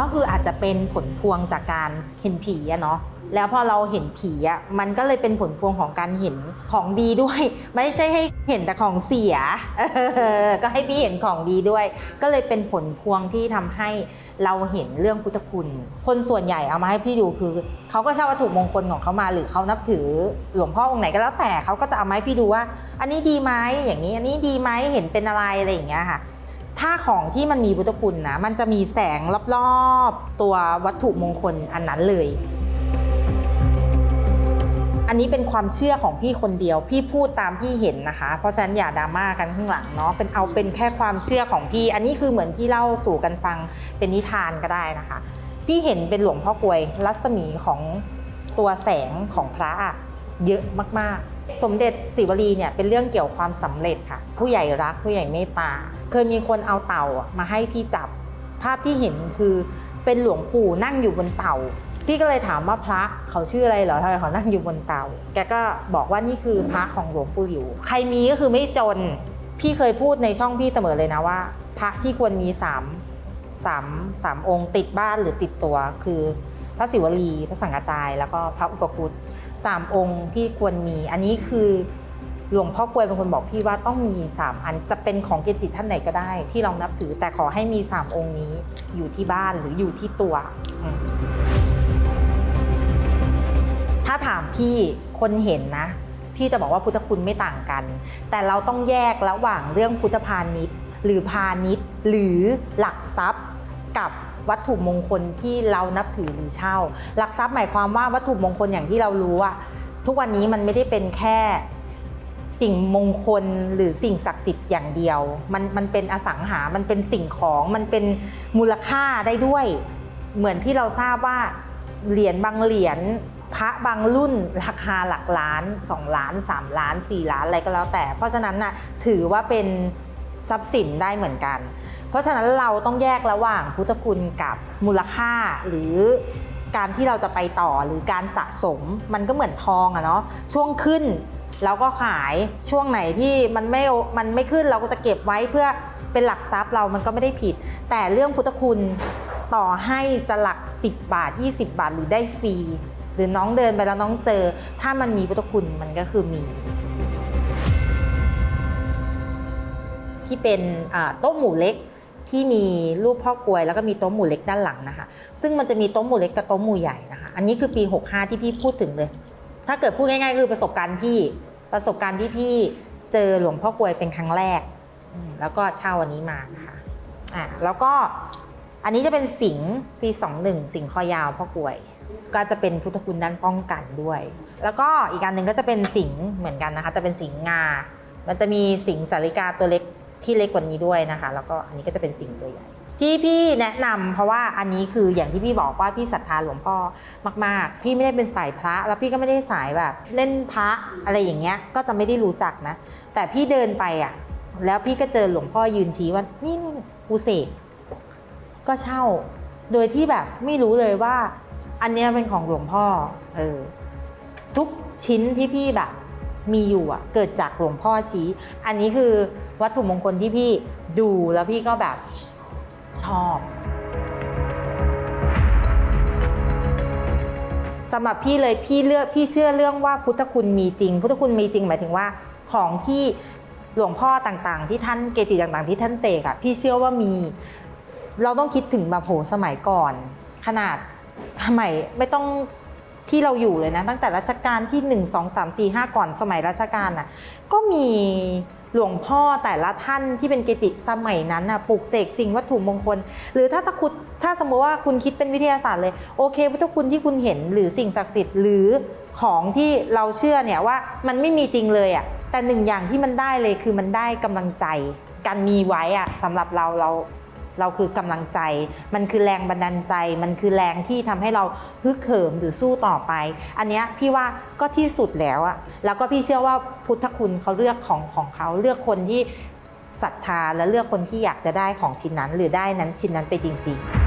ก็คืออาจจะเป็นผลพวงจากการเห็นผีอะเนาะแล้วพอเราเห็นผีอะมันก็เลยเป็นผลพวงของการเห็นของดีด้วย ไม่ใช่ให้เห็นแต่ของเสียก็ให้พี่เห็นของดีด้วย ก็เลยเป็นผลพวงที่ทำให้เราเห็นเรื่องพุทธคุณ คนส่วนใหญ่เอามาให้พี่ดูคือเขาก็เช่าวัตถุมงคลของเขามาหรือเขานับถือหลวงพ่อองค์ไหนก็แล้วแต่เขาก็จะเอามาให้พี่ดูว่า อันนี้ดีไหมอย่างนี้อันนี้ดีไหมเห็นเป็นอะไรอะไรอย่างเงี้ยค่ะ ถ้าของที่มันมีพุทธคุณนะ มันจะมีแสงรอบๆ ตัววัตถุมงคลอันนั้นเลย อันนี้เป็นความเชื่อของพี่คนเดียว พี่พูดตามพี่เห็นนะคะ เพราะฉะนั้นอย่าดราม่ากันข้างหลังเนาะ เป็นเอาเป็นแค่ความเชื่อของพี่ อันนี้คือเหมือนพี่เล่าสู่กันฟังเป็นนิทานก็ได้นะคะ พี่เห็นเป็นหลวงพ่อกลวยรัศมีของตัวแสงของพระเยอะมากๆ สมเด็จศิวลีเนี่ยเป็นเรื่องเกี่ยวความสำเร็จค่ะ ผู้ใหญ่รักผู้ใหญ่เมตตา เคยมีคนเอาเต่ามาให้พี่จับ ภาพที่เห็นคือเป็นหลวงปู่นั่งอยู่บนเต่า พี่ก็เลยถามว่าพระเขาชื่ออะไรเหรอทำไมเขานั่งอยู่บนเต่า แกก็บอกว่านี่คือพระของหลวงปู่หลิว ใครมีก็คือไม่จน พี่เคยพูดในช่องพี่เสมอเลยนะว่า พระที่ควรมีสามสามสามองค์ติดบ้านหรือติดตัว คือพระศิวลี พระสังฆจาย แล้วก็พระอุปคุตสามองค์ที่ควรมี อันนี้คือ หลวงพ่อกวยเป็นคนบอกพี่ว่าต้องมีสามอันจะเป็นของเกจิท่านไหนก็ได้ ที่เรานับถือแต่ขอให้มีสามองค์นี้อยู่ที่บ้านหรืออยู่ที่ตัว ถ้าถามพี่คนเห็นนะ พี่จะบอกว่าพุทธคุณไม่ต่างกัน แต่เราต้องแยกระหว่างเรื่องพุทธพาณิชย์ หรือพาณิชย์ หรือหลักทรัพย์กับวัตถุมงคลที่เรานับถือหรือเช่า หลักทรัพย์หมายความว่าวัตถุมงคลอย่างที่เรารู้อะทุกวันนี้มันไม่ได้เป็นแค่ สิ่งมงคลหรือสิ่งศักดิ์สิทธิ์อย่างเดียว มันมันเป็นอสังหา มันเป็นสิ่งของมันเป็นมูลค่าได้ด้วย เหมือนที่เราทราบว่าเหรียญบางเหรียญพระบางรุ่นราคาหลักล้าน 2 ล้าน 3 ล้าน 4 ล้านอะไรก็แล้วแต่ เพราะฉะนั้นน่ะถือว่าเป็นทรัพย์สินได้เหมือนกัน เพราะฉะนั้นเราต้องแยกระหว่างพุทธคุณกับมูลค่าหรือการที่เราจะไปต่อหรือการสะสมมันก็เหมือนทองอะเนาะช่วงขึ้น เราก็ขายช่วงไหนที่มันไม่มันไม่ขึ้นเราก็จะเก็บไว้เพื่อเป็นหลักทรัพย์เรามันก็ไม่ได้ผิด แต่เรื่องพุทธคุณต่อให้จะหลัก 10 บาท 20 บาทหรือได้ฟรี หรือน้องเดินไปแล้วน้องเจอ ถ้ามันมีพุทธคุณมันก็คือมี ที่เป็นโต๊ะหมู่เล็กที่มีรูปพ่อกวยแล้วก็มีโต๊ะหมู่เล็กด้านหลังนะคะ ซึ่งมันจะมีโต๊ะหมู่เล็กกับโต๊ะหมู่ใหญ่นะคะ อันนี้คือปี 65 ที่พี่พูดถึงเลย ถ้าเกิดพูดง่ายๆคือประสบการณ์พี่ ประสบการณ์ที่พี่เจอหลวงพ่อกลวยเป็นครั้งแรก แล้วก็เช่าอันนี้มานะคะอ่าแล้วก็อันนี้จะเป็นสิงห์ปี 21 สิงคอยาวพ่อกลวย ก็จะเป็นพุทธคุณด้านป้องกันด้วย แล้วก็อีกอันหนึ่งก็จะเป็นสิงเหมือนกันนะคะแต่เป็นสิงงา มันจะมีสิงสาริกาตัวเล็กที่เล็กกว่านี้ด้วยนะคะ แล้วก็อันนี้ก็จะเป็นสิงตัวใหญ่ ที่พี่แนะนำเพราะว่าอันนี้คืออย่างที่พี่บอกว่าพี่ศรัทธาหลวงพ่อมาก ๆ พี่ไม่ได้เป็นสายพระ แล้วพี่ก็ไม่ได้สายแบบเล่นพระอะไรอย่างเงี้ยก็จะไม่ได้รู้จักนะ แต่พี่เดินไปอะแล้วพี่ก็เจอหลวงพ่อยืนชี้ว่านี่นี่นี่กูเสกก็เช่า โดยที่แบบไม่รู้เลยว่า อันเนี้ยเป็นของหลวงพ่อเออทุกชิ้นที่พี่แบบมีอยู่อะเกิดจากหลวงพ่อชี้ อันนี้คือวัตถุมงคลที่พี่ดูแล้วพี่ก็แบบ ชอบสำหรับพี่เลยพี่เลือกพี่เชื่อเรื่องว่าพุทธคุณมีจริง พุทธคุณมีจริงหมายถึงว่าของที่หลวงพ่อต่างๆ ที่ท่านเกจิต่างๆ ที่ท่านเสกอะพี่เชื่อว่ามี เราต้องคิดถึงแบบโหสมัยก่อน ขนาดสมัยไม่ต้องที่เราอยู่เลยนะ ตั้งแต่รัชกาลที่ 1 2 3 4 5 ก่อนสมัยรัชกาลน่ะก็มี หลวงพ่อแต่ละท่านที่เป็นเกจิสมัยนั้นน่ะปลูกเสกสิ่งวัตถุมงคล หรือถ้าถ้าคุณถ้าสมมติว่าคุณคิดเป็นวิทยาศาสตร์เลยโอเคพุทธคุณที่คุณเห็นหรือสิ่งศักดิ์สิทธิ์หรือของที่เราเชื่อเนี่ยว่ามันไม่มีจริงเลยอะแต่หนึ่งอย่างที่มันได้เลยคือมันได้กำลังใจการมีไว้อะสำหรับเราเรา เราคือกำลังใจ มันคือแรงบันดาลใจ มันคือแรงที่ทำให้เราฮึกเหิมหรือสู้ต่อไป อันนี้พี่ว่าก็ที่สุดแล้วอะแล้วก็พี่เชื่อว่าพุทธคุณเขาเลือกของของเขาเลือกคนที่ศรัทธาและเลือกคนที่อยากจะได้ของชิ้นนั้น หรือได้นั้นชิ้นนั้นไปจริง ๆ